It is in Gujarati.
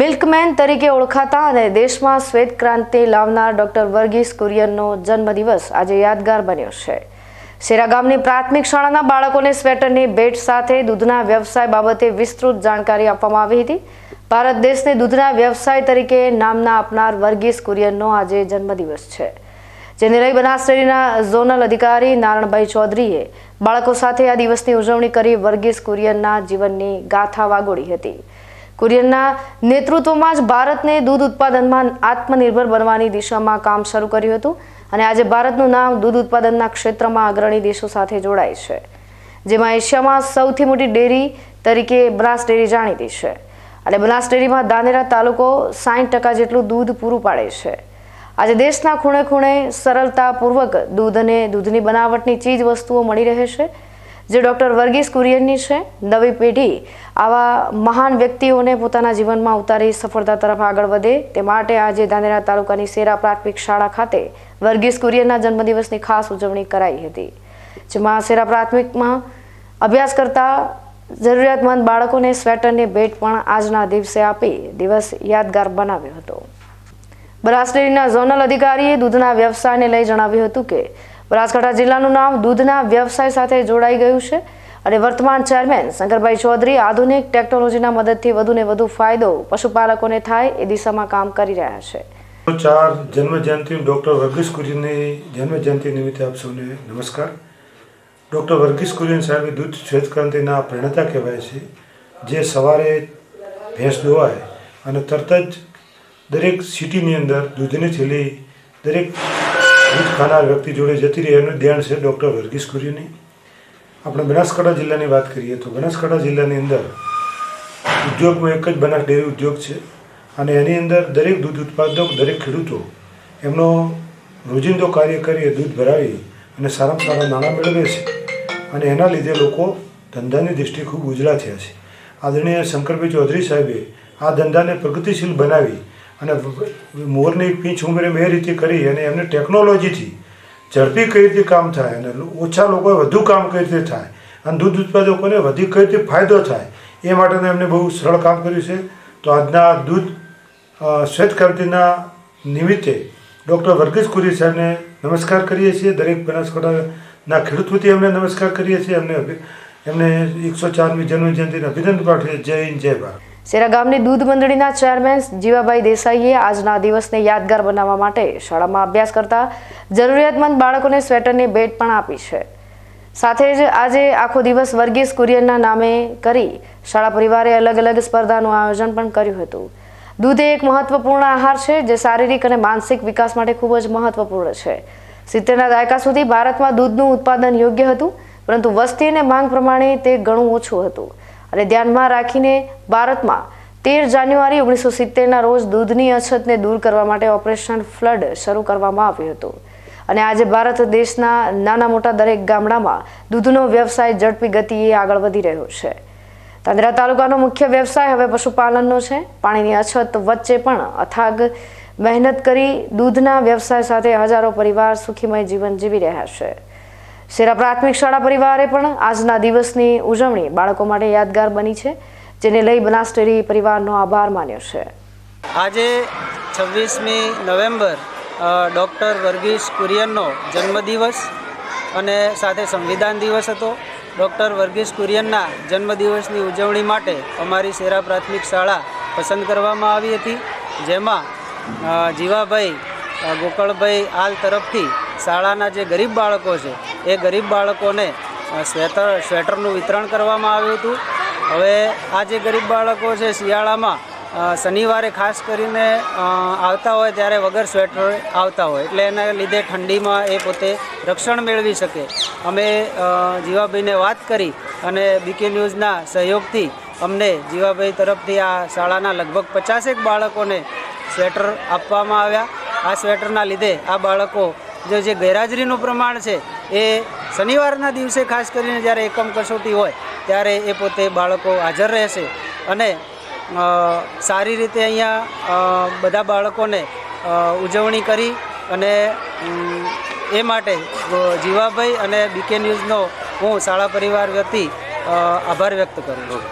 મિલ્કમેન તરીકે ઓળખાતા અને દેશમાં શ્વેત ક્રાંતિ લાવનાર ડોક્ટર વર્ગીસ કુરિયનનો જન્મદિવસ આજે યાદગાર બન્યો છે. શેરા ગામની પ્રાથમિક શાળાના બાળકોને સ્વેટરની ભેટ સાથે દૂધના વ્યવસાય બાબતે વિસ્તૃત જાણકારી આપવામાં આવી હતી. ભારત દેશને દૂધના વ્યવસાય તરીકે નામના આપનાર વર્ગીસ કુરિયનનો આજે જન્મદિવસ છે. જેને લઈ બનાસડેરીના ઝોનલ અધિકારી નારણભાઈ ચૌધરીએ બાળકો સાથે આ દિવસની ઉજવણી કરી વર્ગીસ કુરિયનના જીવનની ગાથા વાગોળી હતી. કુરિયનના નેતૃત્વમાં જ ભારતને દૂધ ઉત્પાદનમાં આત્મનિર્ભર બનવાની દિશામાં કામ શરૂ કર્યું હતું અને આજે ભારતનું નામ દૂધ ઉત્પાદનના ક્ષેત્રમાં અગ્રણી દેશો સાથે જોડાય છે. જેમાં એશિયામાં સૌથી મોટી ડેરી તરીકે બનાસ ડેરી જાણીતી છે અને બનાસ ડેરીમાં દાનેરા તાલુકો સાઠ ટકા જેટલું દૂધ પૂરું પાડે છે. આજે દેશના ખૂણે ખૂણે સરળતાપૂર્વક દૂધ અને દૂધની બનાવટની ચીજ વસ્તુઓ મળી રહે છે જે ડૉક્ટર વર્ગીસ કુરિયનની છે, નવી પેઢી આવા મહાન વ્યક્તિઓને પોતાના જીવનમાં ઉતારી સફળતા તરફ આગળ વધે તે માટે આજે ધાનેરા તાલુકાની સેરા પ્રાથમિક શાળા ખાતે વર્ગીસ કુરિયનના જન્મદિવસની ખાસ ઉજવણી કરાઈ હતી, જેમાં સેરા પ્રાથમિકમાં અભ્યાસ કરતા જરૂરિયાતમંદ બાળકોને સ્વેટરની ભેટ પણ આજના દિવસે આપી દિવસ યાદગાર બનાવ્યો હતો. બનાસ ઝોનલ અધિકારીએ દૂધના વ્યવસાયને લઈ જણાવ્યું હતું કે બનાસકાંઠા જિલ્લાનું નામ દૂધના વ્યવસાય સાથે જોડાઈ ગયું છે અને વર્તમાન ચેરમેન શંકરભાઈ ચૌધરી આધુનિક ટેકનોલોજીના મદદથી વધુને વધુ ફાયદો પશુપાલકોને થાય એ દિશામાં કામ કરી રહ્યા છે. ચાર જન્મ જયંતિ ડૉક્ટર વર્ગીસ કુરિયનની જન્મ જયંતિ નિમિત્તે આપ સૌને નમસ્કાર. ડૉક્ટર વર્ગીસ કુરિયન સાહેબ દૂધ શ્વેત ક્રાંતિના પ્રેરણતા કહેવાય છે, જે સવારે ભેંસ દોવાય અને તરત જ દરેક સિટીની અંદર દૂધની થેલી દરેક દૂધ ખાનાર વ્યક્તિ જોડે જતી રહે એનું ધ્યાન છે ડૉક્ટર વર્ગીસ કુરીની આપણે બનાસકાંઠા જિલ્લાની વાત કરીએ તો બનાસકાંઠા જિલ્લાની અંદર ઉદ્યોગમાં એક જ બનાસ ડેરી ઉદ્યોગ છે અને એની અંદર દરેક દૂધ ઉત્પાદક, દરેક ખેડૂતો એમનો રોજિંદો કાર્ય કરી, દૂધ ભરાવી અને સારામાં સારા નાણાં મેળવે છે. અને એના લીધે લોકો ધંધાની દૃષ્ટિએ ખૂબ ઉજળા થયા છે. આદરણીય શંકરભાઈ ચૌધરી સાહેબે આ ધંધાને પ્રગતિશીલ બનાવી અને મોરની પીંછ ઉમેરી એ રીતે કરી અને એમને ટેકનોલોજીથી ઝડપી કઈ રીતે કામ થાય અને ઓછા લોકોએ વધુ કામ કઈ રીતે થાય અને દૂધ ઉત્પાદકોને વધી કઈ રીતે ફાયદો થાય એ માટેનું એમને બહુ સરળ કામ કર્યું છે. તો આજના દૂધ શ્વેત ક્રાંતિના નિમિત્તે ડૉક્ટર વર્ગીસ કુરી સાહેબને નમસ્કાર કરીએ છીએ. દરેક બનાસકાંઠાના ખેડૂત વતી એમને નમસ્કાર કરીએ છીએ. એમને એમને એકસો ચારમી જન્મજયંતિને અભિનંદન પાઠવીએ. જય હિન્દ, જય ભારત. સેરા ગામની દૂધ મંડળીના ચેરમેન જીવાભાઈ દેસાઈએ આજના દિવસને યાદગાર બનાવવા માટે શાળામાં અભ્યાસ કરતા જરૂરિયાતમંદ બાળકોને સ્વેટરની ભેટ પણ આપી છે. સાથે જ આજે આખો દિવસ વર્ગીસ કુરિયનના નામે કરી શાળા પરિવારે અલગ અલગ સ્પર્ધાનું આયોજન પણ કર્યું હતું. દૂધ એક મહત્વપૂર્ણ આહાર છે, જે શારીરિક અને માનસિક વિકાસ માટે ખૂબ જ મહત્વપૂર્ણ છે. સિત્તેરના દાયકા સુધી ભારતમાં દૂધનું ઉત્પાદન યોગ્ય હતું, પરંતુ વસ્તી અને માંગ પ્રમાણે તે ઘણું ઓછું હતું. અને ધ્યાનમાં રાખીને ભારતમાં તેર જાન્યુઆરી ઓગણીસો સિત્તેરના રોજ દૂધની અછતને દૂર કરવા માટે ઓપરેશન ફ્લડ શરૂ કરવામાં આવ્યું હતું. અને આજે ભારત દેશના નાના મોટા દરેક ગામડામાં દૂધનો વ્યવસાય ઝડપી ગતિએ આગળ વધી રહ્યો છે. તાંદરા તાલુકાનો મુખ્ય વ્યવસાય હવે પશુપાલનનો છે. પાણીની અછત વચ્ચે પણ અથાગ મહેનત કરી દૂધના વ્યવસાય સાથે હજારો પરિવાર સુખીમય જીવન જીવી રહ્યા છે. શેરા પ્રાથમિક શાળા પરિવારે પણ આજના દિવસની ઉજવણી બાળકો માટે યાદગાર બની છે, જેને લઈ બનાસ ડેરી પરિવારનો આભાર માન્યો છે. આજે છવ્વીસમી નવેમ્બર ડૉક્ટર વર્ગીસ કુરિયનનો જન્મદિવસ અને સાથે સંવિધાન દિવસ હતો. ડૉક્ટર વર્ગીસ કુરિયનના જન્મદિવસની ઉજવણી માટે અમારી શેરા પ્રાથમિક શાળા પસંદ કરવામાં આવી હતી, જેમાં જીવાભાઈ ગોકળભાઈ આલ તરફથી શાળાના જે ગરીબ બાળકો છે એ ગરીબ બાળકોને સ્વેટર સ્વેટરનું વિતરણ કરવામાં આવ્યું હતું. હવે આ જે ગરીબ બાળકો છે શિયાળામાં શનિવારે ખાસ કરીને આવતા હોય ત્યારે વગર સ્વેટર આવતા હોય. એટલે એના લીધે ઠંડીમાં એ પોતે રક્ષણ મેળવી શકે. અમે જીવાભાઈને વાત કરી અને બીકે ન્યૂઝના સહયોગથી અમને જીવાભાઈ તરફથી આ શાળાના લગભગ પચાસેક બાળકોને સ્વેટર આપવામાં આવ્યા. આ સ્વેટરના લીધે આ બાળકો જે ગેરહાજરીનું પ્રમાણ છે એ શનિવારના દિવસે ખાસ કરીને જ્યારે એકમ કસોટી હોય, ત્યારે એ પોતે બાળકો હાજર રહેશે અને સારી રીતે અહીંયા બધા બાળકોને ઉજવણી કરી અને એ માટે જીવાભાઈ અને બીકે ન્યૂઝનો હું શાળા પરિવાર વતી આભાર વ્યક્ત કરું છું.